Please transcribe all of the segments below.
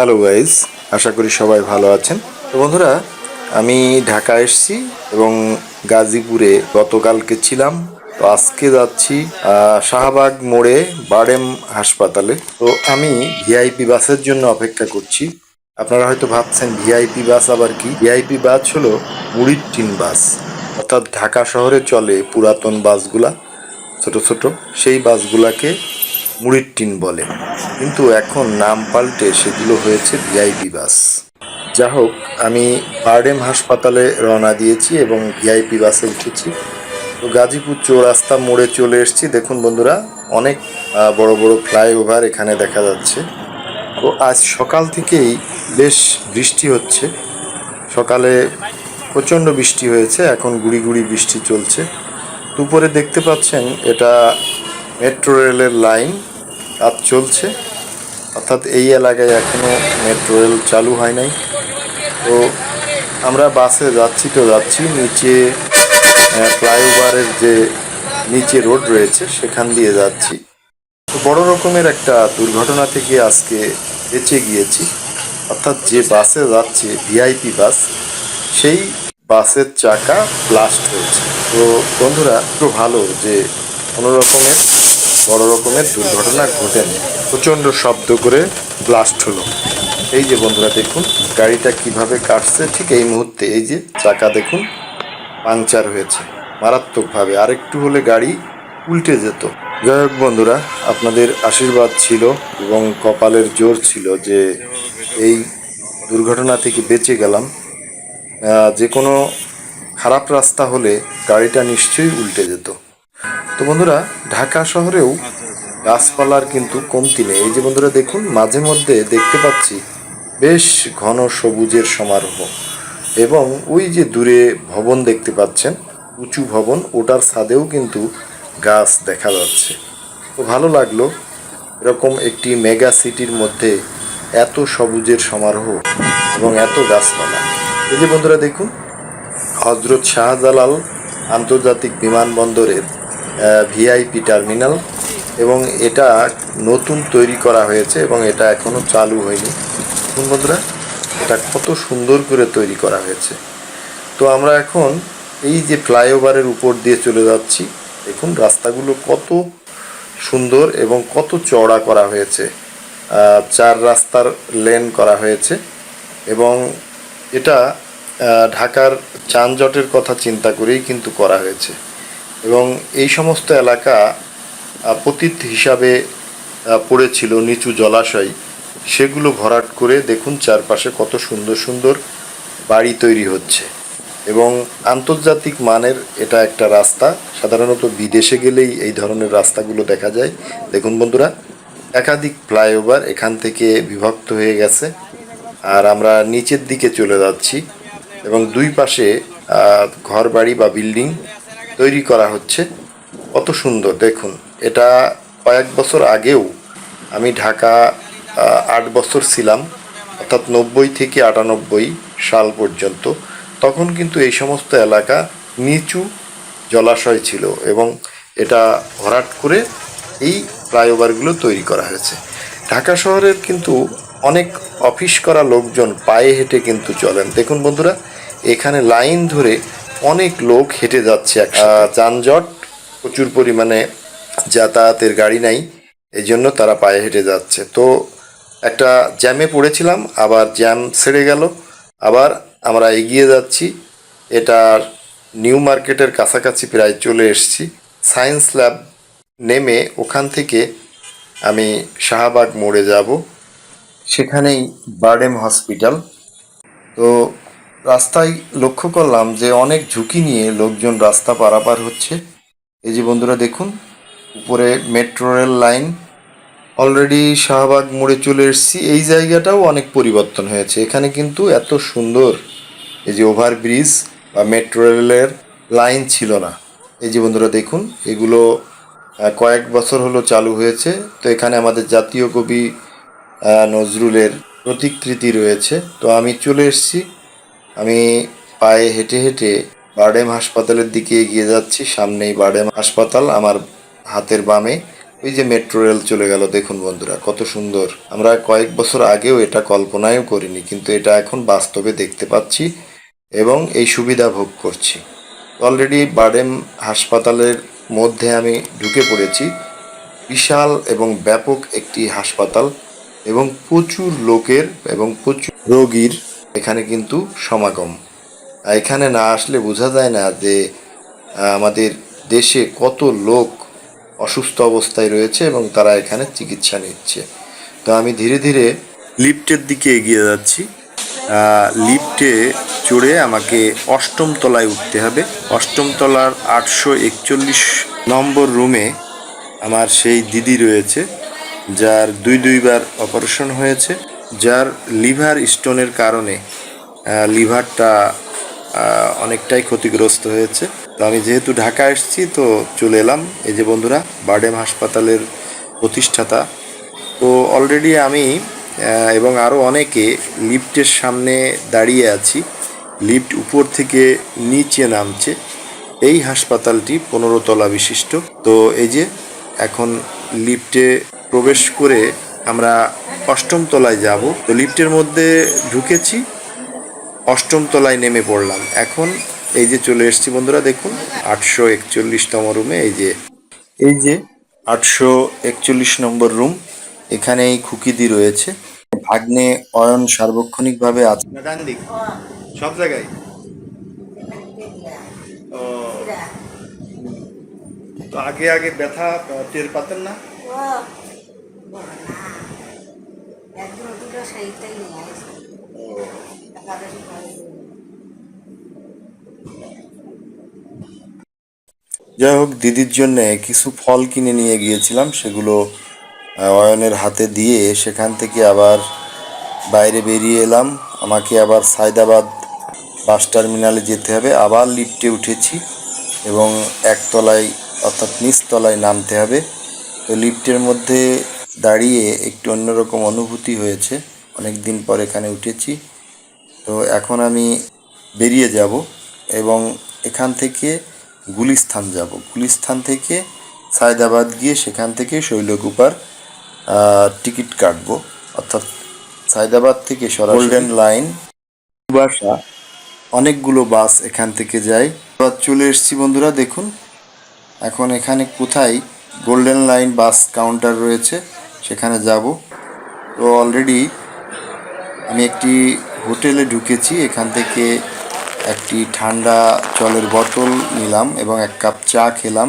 Hello guys আশা করি সবাই ভালো আছেন। তো বন্ধুরা, আমি ঢাকা এসেছি এবং গাজীপুরে গতকালকে ছিলাম। তো আজকে যাচ্ছি শাহবাগ মোড়ে বারেম হাসপাতালে। তো আমি ভিআইপি বাসের জন্য অপেক্ষা করছি। আপনারা হয়তো ভাবছেন, ভিআইপি বাস আবার কি? ভিআইপি বাস হলো মুড়ির টিন বাস। অর্থাৎ ঢাকা শহরে চলে পুরাতন বাসগুলা, ছোট ছোট। সেই বাসগুলাকে মুড়ির টিন বলে। কিন্তু এখন নাম পাল্টে সেগুলো হয়েছে ভিআইপি বাস। যা হোক আমি বারডেম হাসপাতালে রওনা দিয়েছি এবং ভিআইপি বাসে উঠেছি। তো গাজীপুর চৌরাস্তা মোড়ে চলে এসেছি। দেখুন বন্ধুরা, অনেক বড় বড় ফ্লাইওভার এখানে দেখা যাচ্ছে। তো আজ সকাল থেকেই বেশ বৃষ্টি হচ্ছে। সকালে প্রচণ্ড বৃষ্টি হয়েছে, এখন গুড়ি গুড়ি বৃষ্টি চলছে। দুপুরে দেখতে পাচ্ছেন এটা মেট্রো রেলের লাইন। কাজ চলছে। অর্থাৎ এই এলাকায় এখনও মেট্রো রেল চালু হয় নাই। তো আমরা বাসে যাচ্ছি তো যাচ্ছি, নিচে ফ্লাইওভারের যে নিচে রোড রয়েছে, সেখান দিয়ে যাচ্ছি। তো বড় রকমের একটা দুর্ঘটনা থেকে আজকে বেঁচে গিয়েছি। অর্থাৎ যে বাসে যাচ্ছে ভিআইপি বাস, সেই বাসের চাকা ব্লাস্ট হয়েছে। তো বন্ধুরা, একটু ভালো যে কোনো রকমের বড় রকমের দুর্ঘটনা ঘটেনি। প্রচণ্ড শব্দ করে ব্লাস্ট হলো। এই যে বন্ধুরা, দেখুন, গাড়িটা কীভাবে কাটছে, ঠিক এই মুহূর্তে এই যে চাকা দেখুন, পাংচার হয়েছে, মারাত্মকভাবে। আরেকটু হলে গাড়ি উল্টে যেত। যাই হোক বন্ধুরা, আপনাদের আশীর্বাদ ছিল এবং কপালের জোর ছিল যে এই দুর্ঘটনা থেকে বেঁচে গেলাম। যে কোনো খারাপ রাস্তা হলে গাড়িটা নিশ্চয়ই উল্টে যেত। তো বন্ধুরা, ঢাকা শহরেও গাছপালার কিন্তু কমতি নেই। এই যে বন্ধুরা, দেখুন, মাঝে মধ্যে দেখতে পাচ্ছি বেশ ঘন সবুজের সমারোহ এবং ওই যে দূরে ভবন দেখতে পাচ্ছেন, উঁচু ভবন, ওটার ছাদেও কিন্তু গাছ দেখা যাচ্ছে। তো ভালো লাগল এরকম একটি মেগা সিটির মধ্যে এত সবুজের সমারোহ এবং এত গাছপালা। এই যে বন্ধুরা, দেখুন, হজরত শাহজালাল আন্তর্জাতিক বিমানবন্দরের ভিআইপি টার্মিনাল এবং এটা নতুন তৈরি করা হয়েছে এবং এটা এখনও চালু হয়নি। বন্ধুরা, এটা কত সুন্দর করে তৈরি করা হয়েছে। তো আমরা এখন এই যে ফ্লাইওভারের উপর দিয়ে চলে যাচ্ছি, দেখুন রাস্তাগুলো কত সুন্দর এবং কত চওড়া করা হয়েছে। চার রাস্তার লেন করা হয়েছে এবং এটা ঢাকার যানজটের কথা চিন্তা করেই কিন্তু করা হয়েছে। এবং এই সমস্ত এলাকা পতিত হিসাবে পড়েছিল নিচু জলাশয়। সেগুলো ভরাট করে দেখুন চারপাশে কত সুন্দর সুন্দর বাড়ি তৈরি হচ্ছে। এবং আন্তর্জাতিক মানের এটা একটা রাস্তা। সাধারণত বিদেশে গেলেই এই ধরনের রাস্তাগুলো দেখা যায়। দেখুন বন্ধুরা, একাধিক ফ্লাইওভার এখান থেকে বিভক্ত হয়ে গেছে। আর আমরা নিচের দিকে চলে যাচ্ছি এবং দুই পাশে ঘর বাড়ি বা বিল্ডিং তৈরি করা হচ্ছে। কত সুন্দর, দেখুন। এটা কয়েক বছর আগেও আমি ঢাকা আট বছর ছিলাম, অর্থাৎ নব্বই থেকে আটানব্বই সাল পর্যন্ত। তখন কিন্তু এই সমস্ত এলাকা নিচু জলাশয় ছিল এবং এটা ভরাট করে এই ফ্লাইওভারগুলো তৈরি করা হয়েছে। ঢাকা শহরের কিন্তু অনেক অফিস করা লোকজন পায়ে হেঁটে কিন্তু চলেন। দেখুন বন্ধুরা, এখানে লাইন ধরে অনেক লোক হেঁটে যাচ্ছে। যানজট প্রচুর পরিমাণে যাতায়াতের গাড়ি নাই এই জন্য তারা পায়ে হেঁটে যাচ্ছে। তো একটা জ্যামে পড়েছিলাম, আবার জ্যাম ছেড়ে গেল। আবার আমরা এগিয়ে যাচ্ছি, এটার নিউ মার্কেটের কাছাকাছি প্রায় চলে এসেছি। সায়েন্স ল্যাব নেমে ওখান থেকে আমি শাহবাগ মোড়ে যাব, সেখানেই বার্ডেম হসপিটাল। তো রাস্তায় লক্ষ্য করলাম যে অনেক ঝুঁকি নিয়ে লোকজন রাস্তা পারাপার হচ্ছে। এই যে বন্ধুরা দেখুন, উপরে metro rail line. Already Shahbag মোড়ে চলে এসেছি। এই জায়গাটাও অনেক পরিবর্তন হয়েছে। এখানে কিন্তু এত সুন্দর এই যে ওভারব্রিজ বা মেট্রো রেলের লাইন ছিল না। এই যে বন্ধুরা দেখুন, এগুলো কয়েক বছর হলো চালু হয়েছে। তো এখানে আমাদের জাতীয় কবি নজরুলের প্রতিকৃতি রয়েছে। তো আমি চলে এসেছি আমি পায়ে হেঁটে হেঁটে বারডেম হাসপাতালের দিকে এগিয়ে যাচ্ছি। সামনেই বারডেম হাসপাতাল আমার হাতের বামে। ওই যে মেট্রো রেল চলে গেল, দেখুন বন্ধুরা, কত সুন্দর। আমরা কয়েক বছর আগেও এটা কল্পনায়ও করিনি, কিন্তু এটা এখন বাস্তবে দেখতে পাচ্ছি এবং এই সুবিধা ভোগ করছি। অলরেডি বাডেম হাসপাতালের মধ্যে আমি ঢুকে পড়েছি। বিশাল এবং ব্যাপক একটি হাসপাতাল এবং প্রচুর লোকের এবং প্রচুর রোগীর এখানে কিন্তু সমাগম। এখানে না আসলে বোঝা যায় না যে আমাদের দেশে কত লোক অসুস্থ অবস্থায় রয়েছে এবং তারা এখানে চিকিৎসা নিচ্ছে। তো আমি ধীরে ধীরে লিফটের দিকে এগিয়ে যাচ্ছি। লিফটে চড়ে আমাকে অষ্টম তলায় উঠতে হবে। অষ্টম তলার আটশো একচল্লিশ নম্বর রুমে আমার সেই দিদি রয়েছে, যার দুই দুইবার অপারেশন হয়েছে। যার লিভার স্টোনের কারণে লিভারটা অনেকটাই ক্ষতিগ্রস্ত হয়েছে। তো আমি যেহেতু ঢাকা এসেছি, তো চলে এলাম। এই যে বন্ধুরা, বার্ডেম হাসপাতালের প্রতিষ্ঠাতা। তো অলরেডি আমি এবং আরও অনেকে লিফটের সামনে দাঁড়িয়ে আছি। লিফট উপর থেকে নিচে নামছে। এই হাসপাতালটি পনেরো তলা বিশিষ্ট। তো এই যে এখন লিফটে প্রবেশ করে আমরা অষ্টম তলায় যাব। তো লিফটের মধ্যে ঢুকেছি অষ্টম তলায় নেমে পড়লাম। এখন এই যে চলে এসেছি বন্ধুরা দেখুন আটশো একচল্লিশতম রুমে এই যে এই যে আটশো একচল্লিশ নম্বর রুম এখানে এই খুকিদি রয়েছে। ভাগ্নে অয়ন সার্বক্ষণিকভাবে আছে। সব জায়গায়? তো আগে আগে ব্যথা টের পাতেন না? যাই হোক, দিদির জন্য কিছু ফল কিনে নিয়ে গিয়েছিলাম, সেগুলো অয়নের হাতে দিয়ে সেখান থেকে আবার বাইরে বেরিয়ে এলাম। আমাকে আবার সায়দাবাদ বাস টার্মিনালে যেতে হবে। আবার লিফটে উঠেছি এবং একতলায়, অর্থাৎ নিচতলায় নামতে হবে। তো লিফটের মধ্যে দাঁড়িয়ে একটু অন্যরকম অনুভূতি হয়েছে। অনেক দিন পর এখানে উঠেছি। তো এখন আমি বেরিয়ে যাব এবং এখান থেকে গুলিস্থান যাব। গুলিস্থান থেকে সায়দাবাদ গিয়ে সেখান থেকে শৈলকুপার টিকিট কাটবো। অর্থাৎ সায়দাবাদ থেকে সরাসরি গোল্ডেন লাইন বাসা অনেকগুলো বাস এখান থেকে যায়। এবার চলে এসেছি বন্ধুরা দেখুন। এখন এখানে কোথায় গোল্ডেন লাইন বাস কাউন্টার রয়েছে। সেখানে যাব। তো অলরেডি আমি একটি হোটেলে ঢুকেছি। এখান থেকে একটি ঠান্ডা জলের বোতল নিলাম এবং এক কাপ চা খেলাম।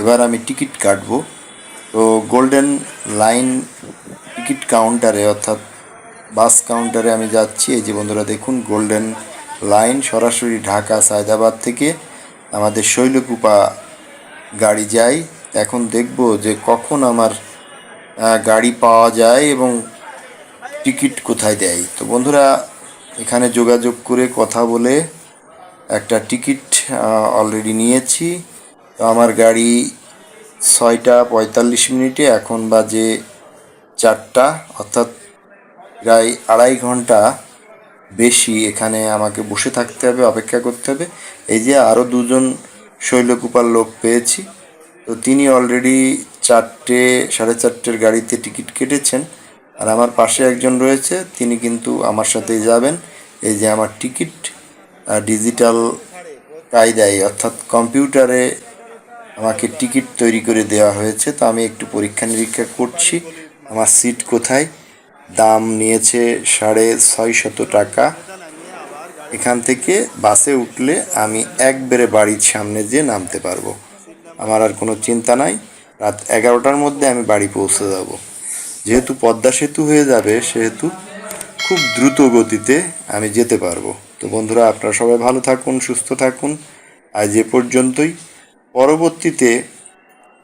এবার আমি টিকিট কাটব। তো গোল্ডেন লাইন টিকিট কাউন্টারে অর্থাৎ বাস কাউন্টারে আমি যাচ্ছি। এই যে বন্ধুরা দেখুন গোল্ডেন লাইন সরাসরি ঢাকা, সায়দাবাদ থেকে আমাদের শৈলকুপা গাড়ি যায়। এখন দেখব যে কখন আমার গাড়ি পাওয়া যায় এবং টিকিট কোথায় দেয়। তো বন্ধুরা, এখানে যোগাযোগ করে কথা বলে একটা টিকিট অলরেডি নিয়েছি। তো আমার গাড়ি ছয়টা পঁয়তাল্লিশ মিনিটে, এখন বাজে চারটা, অর্থাৎ প্রায় আড়াই ঘণ্টা বেশি এখানে আমাকে বসে থাকতে হবে, অপেক্ষা করতে হবে। এই যে আরও দুজন শৈলকুপার লোক পেয়েছি। তো তিনি অলরেডি চারটে, সাড়ে চারটের গাড়িতে টিকিট কেটেছেন। আর আমার পাশে একজন রয়েছে, তিনি কিন্তু আমার সাথেই যাবেন। এই যে আমার টিকিট ডিজিটাল কায়দায়, অর্থাৎ কম্পিউটারে আমাকে টিকিট তৈরি করে দেওয়া হয়েছে। তো আমি একটু পরীক্ষা নিরীক্ষা করছি, আমার সিট কোথায়? দাম নিয়েছে সাড়ে ছয় শত টাকা। এখান থেকে বাসে উঠলে আমি একবারে বাড়ির সামনে যেয়ে নামতে পারব। আমার আর কোনো চিন্তা নাই। রাত এগারোটার মধ্যে আমি বাড়ি পৌঁছে যাব। যেহেতু পদ্মা সেতু হয়ে যাবে, সেহেতু খুব দ্রুত গতিতে আমি যেতে পারব। তো বন্ধুরা, আপনারা সবাই ভালো থাকুন, সুস্থ থাকুন। আজ এ পর্যন্তই। পরবর্তীতে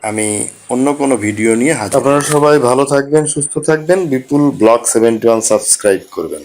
আমি অন্য কোনো ভিডিও নিয়ে হাজির আপনারা সবাই ভালো থাকবেন, সুস্থ থাকবেন। Bipul blog seventy one subscribe করবেন।